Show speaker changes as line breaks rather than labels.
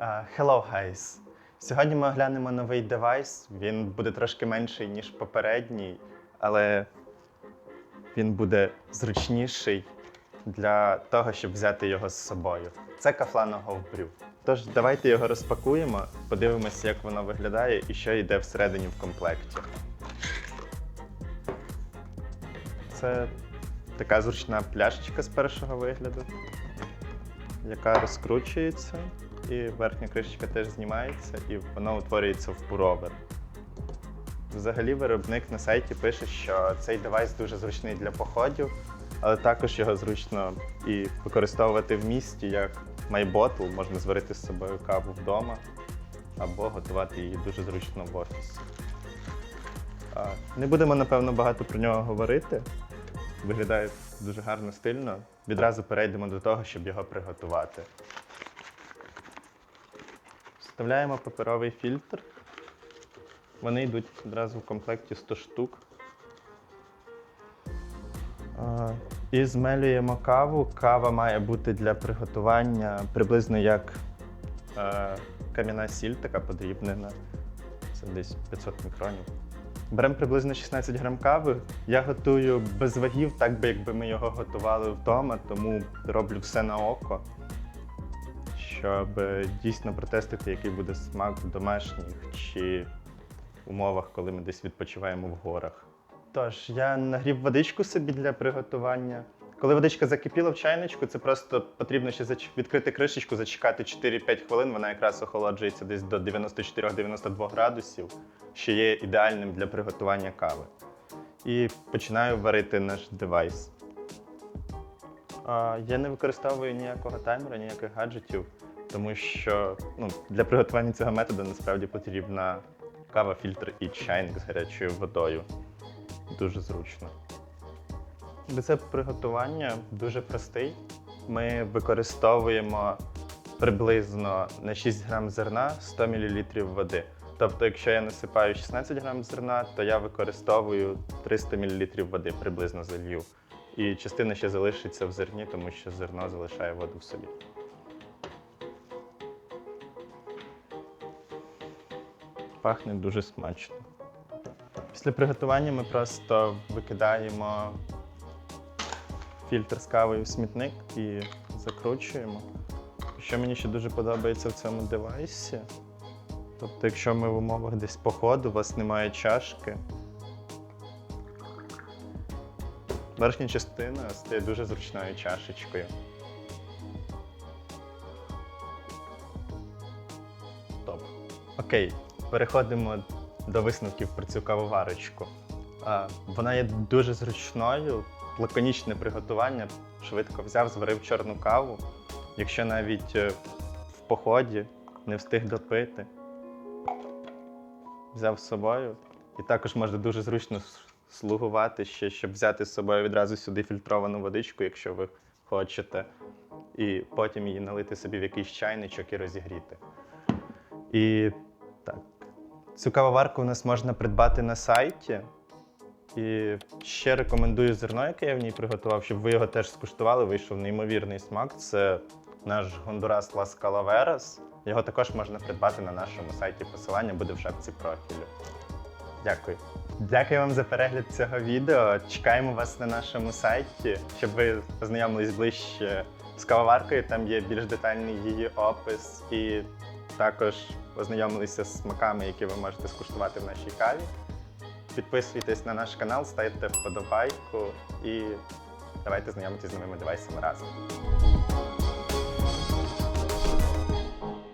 Uh, hello, guys! Сьогодні ми оглянемо новий девайс. Він буде трошки менший, ніж попередній, але він буде зручніший для того, щоб взяти його з собою. Це Go Brew. Тож давайте його розпакуємо, подивимося, як воно виглядає і що йде всередині в комплекті. Це така зручна пляшечка з першого вигляду, яка розкручується, і верхня кришечка теж знімається, і воно утворюється в пуровер. Взагалі, виробник на сайті пише, що цей девайс дуже зручний для походів, але також його зручно і використовувати в місті як майботл, можна зварити з собою каву вдома або готувати її дуже зручно в офісі. Не будемо, напевно, багато про нього говорити. Виглядає дуже гарно, стильно. Відразу перейдемо до того, щоб його приготувати. Вставляємо паперовий фільтр. Вони йдуть одразу в комплекті 100 штук. І змелюємо каву. Кава має бути для приготування приблизно як е, кам'яна сіль, така подрібнена. Це десь 500 мікронів. Беремо приблизно 16 грам кави. Я готую без вагів, так би якби ми його готували вдома, тому роблю все на око, щоб е, дійсно протестити, який буде смак в домашніх чи умовах, коли ми десь відпочиваємо в горах. Тож, я нагрів водичку собі для приготування. Коли водичка закипіла в чайничку, це просто потрібно ще відкрити кришечку, зачекати 4-5 хвилин, вона якраз охолоджується десь до 94-92 градусів, що є ідеальним для приготування кави. І починаю варити наш девайс. Я не використовую ніякого таймера, ніяких гаджетів, тому що ну, для приготування цього методу насправді потрібна кава, фільтр і чайник з гарячою водою. Дуже зручно. Рецепт приготування дуже простий. Ми використовуємо приблизно на 6 грам зерна 100 мл води. Тобто, якщо я насипаю 16 грам зерна, то я використовую 300 мл води, приблизно залью. І частина ще залишиться в зерні, тому що зерно залишає воду в собі. Пахне дуже смачно. Після приготування ми просто викидаємо фільтр з кавою в смітник і закручуємо. Що мені ще дуже подобається в цьому девайсі. Тобто, якщо ми в умовах десь походу, у вас немає чашки, верхня частина стає дуже зручною чашечкою. Топ. Окей, переходимо до висновків про цю кавоварочку. Вона є дуже зручною, лаконічне приготування. Швидко взяв, зварив чорну каву. Якщо навіть е, в поході не встиг допити, взяв з собою. І також може дуже зручно слугувати ще, щоб взяти з собою відразу сюди фільтровану водичку, якщо ви хочете, і потім її налити собі в якийсь чайничок і розігріти. І так, Цю кавоварку у нас можна придбати на сайті. І ще рекомендую зерно, яке я в ній приготував, щоб ви його теж скуштували. Вийшов неймовірний смак. Це наш Гондурас Лас Калаверас. Його також можна придбати на нашому сайті. Посилання буде в шапці профілю. Дякую. Дякую вам за перегляд цього відео. Чекаємо вас на нашому сайті, щоб ви познайомились ближче з кавоваркою. Там є більш детальний її опис і також ознайомилися з смаками, які ви можете скуштувати в нашій каві. Підписуйтесь на наш канал, ставте вподобайку і давайте знайомитись з новими девайсами разом.